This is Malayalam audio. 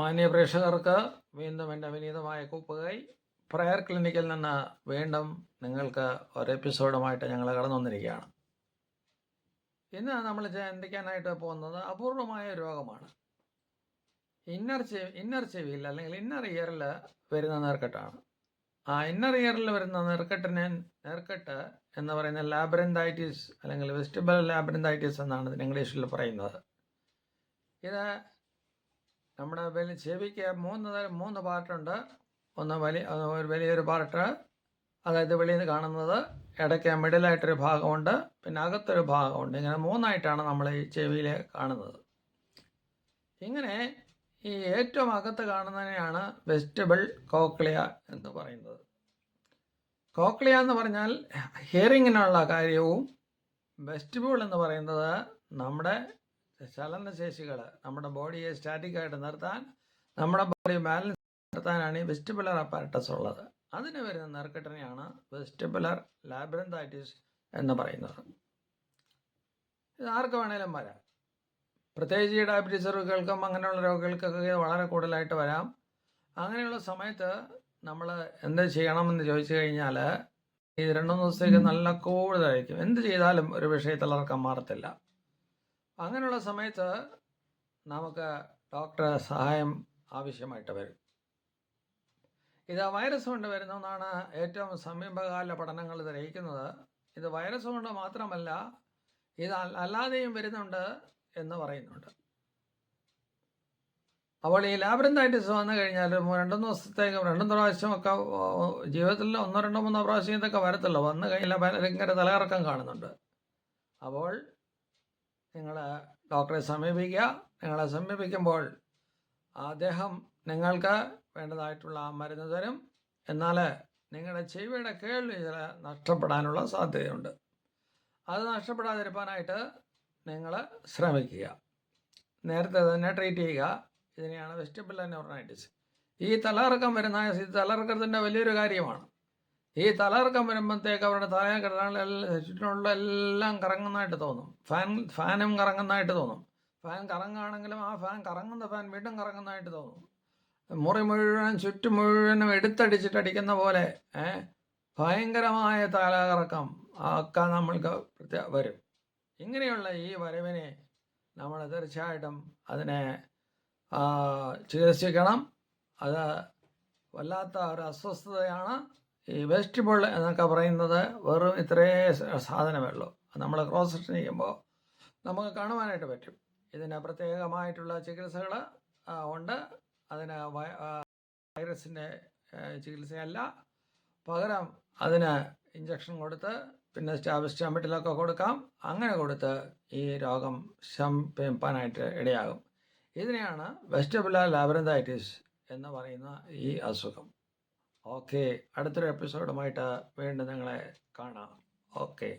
മാന്യ പ്രേക്ഷകർക്ക് വീണ്ടും എന്റെ അഭിനീതമായ കൂപ്പുകൈ. പ്രയർ ക്ലിനിക്കിൽ നിന്ന് വീണ്ടും നിങ്ങൾക്ക് ഒരു എപ്പിസോഡുമായിട്ട് ഞങ്ങൾ കടന്നു വന്നിരിക്കുകയാണ് ഇന്ന് നമ്മൾ ചിന്തിക്കാനായിട്ട് പോകുന്നത് അപൂർവമായ രോഗമാണ്. ഇന്നർ ചെവി ഇന്നർ ചെവിയിൽ അല്ലെങ്കിൽ ഇന്നർ ഇയറിൽ വരുന്ന നെർക്കെട്ടാണ്. ആ ഇന്നർ ഇയറിൽ വരുന്ന നെർക്കെട്ടിനെ നെർക്കെട്ട് എന്ന് പറയുന്ന ലാബ്രന്തൈറ്റിസ് അല്ലെങ്കിൽ വെസ്റ്റിബൽ ലാബ്രന്തൈറ്റിസ് എന്നാണ് ഇംഗ്ലീഷിൽ പറയുന്നത്. ഇത് നമ്മുടെ വലിയ ചെവിക്ക് മൂന്ന് തരം മൂന്ന് പാർട്ടുണ്ട് ഒന്ന് വലിയ ഒരു വലിയൊരു പാർട്ട് അതായത് വെളിയിൽ നിന്ന് കാണുന്നത് ഇടയ്ക്ക് മിഡിലായിട്ടൊരു ഭാഗമുണ്ട് പിന്നെ അകത്തൊരു ഭാഗമുണ്ട്. ഇങ്ങനെ മൂന്നായിട്ടാണ് നമ്മൾ ഈ ചെവിയിൽ കാണുന്നത്. ഇങ്ങനെ ഈ ഏറ്റവും അകത്ത് കാണുന്നതിനെയാണ് വെജിറ്റബിൾ കോക്ലിയ എന്ന് പറയുന്നത്. കോക്ലിയ എന്ന് പറഞ്ഞാൽ ഹിയറിങ്ങിനുള്ള കാര്യവും വെജിറ്റബിൾ എന്ന് പറയുന്നത് നമ്മുടെ ചലനശേഷികൾ നമ്മുടെ ബോഡിയെ സ്റ്റാറ്റിക് ആയിട്ട് നിർത്താൻ നമ്മുടെ ബോഡി ബാലൻസ് നിർത്താനാണ് ഈ വെസ്റ്റിബുലർ അപ്പാരറ്റസ് ഉള്ളത്. അതിന് വരുന്ന നെറുക്കെട്ടിനെയാണ് വെസ്റ്റിബുലർ ലാബ്രന്തൈറ്റിസ് എന്ന് പറയുന്നത്. ഇത് ആർക്ക് വേണേലും വരാം. പ്രത്യേകിച്ച് ഈ ഡയബറ്റീസ് രോഗികൾക്കും അങ്ങനെയുള്ള രോഗികൾക്കൊക്കെ വളരെ കൂടുതലായിട്ട് വരാം. അങ്ങനെയുള്ള സമയത്ത് നമ്മൾ എന്ത് ചെയ്യണമെന്ന് ചോദിച്ചു കഴിഞ്ഞാൽ ഈ രണ്ടു ദിവസത്തേക്ക് നല്ല കൂടുതലായിരിക്കും എന്ത് ചെയ്താലും ഒരു വിഷയത്തിൽ ഇറക്കം മാറത്തില്ല. അങ്ങനെയുള്ള സമയത്ത് നമുക്ക് ഡോക്ടറെ സഹായം ആവശ്യമായിട്ട് വരും. ഇത് വൈറസ് കൊണ്ട് വരുന്നതെന്നാണ് ഏറ്റവും സമീപകാല പഠനങ്ങൾ തെളിയിക്കുന്നത് ഇത് വൈറസ് കൊണ്ട് മാത്രമല്ല ഇത് അല്ലാതെയും വരുന്നുണ്ട് എന്ന് പറയുന്നുണ്ട്. അപ്പോൾ ഈ ലാബ്രന്തൈറ്റിസ് വന്നു കഴിഞ്ഞാൽ രണ്ടു ദിവസത്തേക്ക് രണ്ടും പ്രാവശ്യമൊക്കെ ജീവിതത്തിൽ ഒന്നോ രണ്ടോ മൂന്നോ പ്രാവശ്യം ഇതൊക്കെ വരത്തുള്ളൂ. വന്നു കഴിഞ്ഞാൽ ഭയങ്കര തലകറക്കം കാണുന്നുണ്ട്. അപ്പോൾ നിങ്ങൾ ഡോക്ടറെ സമീപിക്കുക. നിങ്ങളെ സമീപിക്കുമ്പോൾ അദ്ദേഹം നിങ്ങൾക്ക് വേണ്ടതായിട്ടുള്ള മരുന്ന് തരും. എന്നാൽ നിങ്ങളുടെ ചെവിയുടെ കേൾവി ചില നഷ്ടപ്പെടാനുള്ള സാധ്യതയുണ്ട്. അത് നഷ്ടപ്പെടാതിരിക്കാനായിട്ട് നിങ്ങൾ ശ്രമിക്കുക. നേരത്തെ തന്നെ ട്രീറ്റ് ചെയ്യുക. ഇതിനെയാണ് വെജിറ്റബിൾ ന്യൂറോണൈറ്റിസ് ഈ തലകറക്കം വരുന്ന തലകറക്കത്തിന്റെ വലിയൊരു കാര്യമാണ്. ഈ തലകറക്കം വരുമ്പോഴത്തേക്ക് അവരുടെ തലകറങ്ങെല്ലാം ചുറ്റിനുള്ള എല്ലാം കറങ്ങുന്നതായിട്ട് തോന്നും. ഫാൻ ഫാനും കറങ്ങുന്നതായിട്ട് തോന്നും. ഫാൻ കറങ്ങുകയാണെങ്കിലും ആ ഫാൻ കറങ്ങുന്ന ഫാൻ വീണ്ടും കറങ്ങുന്നതായിട്ട് തോന്നും. മുറി മുഴുവൻ ചുറ്റും മുഴുവനും എടുത്തടിച്ചിട്ട് അടിക്കുന്ന പോലെ ഭയങ്കരമായ തലകറക്കം ഒക്കെ നമ്മൾക്ക് വരും. ഇങ്ങനെയുള്ള ഈ വരവിനെ നമ്മൾ തീർച്ചയായിട്ടും അതിനെ ചികിത്സിക്കണം. അത് വല്ലാത്ത ഒരു അസ്വസ്ഥതയാണ്. ഈ വെജിറ്റബിൾ എന്നൊക്കെ പറയുന്നത് വെറും ഇത്രേ സാധനമേ ഉള്ളൂ നമ്മൾ ക്രോസ് സെക്ഷൻ ചെയ്യുമ്പോൾ നമുക്ക് കാണുവാനായിട്ട് പറ്റും. ഇതിന് പ്രത്യേകമായിട്ടുള്ള ചികിത്സകൾ ഉണ്ട്. അതിന് വൈറസിന്റെ ചികിത്സയല്ല. പകരം അതിന് ഇഞ്ചക്ഷൻ കൊടുത്ത് പിന്നെ സ്റ്റാബിസ്റ്റാമിറ്റിലൊക്കെ കൊടുക്കാം. അങ്ങനെ കൊടുത്ത് ഈ രോഗം ശമിപ്പാനായിട്ട് ഇടയാകും. ഇതിനെയാണ് വെസ്റ്റബുലാർ ലാബറന്തൈറ്റിസ് എന്ന് പറയുന്ന ഈ അസുഖം. ഓക്കെ. അടുത്തൊരു എപ്പിസോഡുമായിട്ട് വീണ്ടും നിങ്ങളെ കാണാം. ഓക്കെ.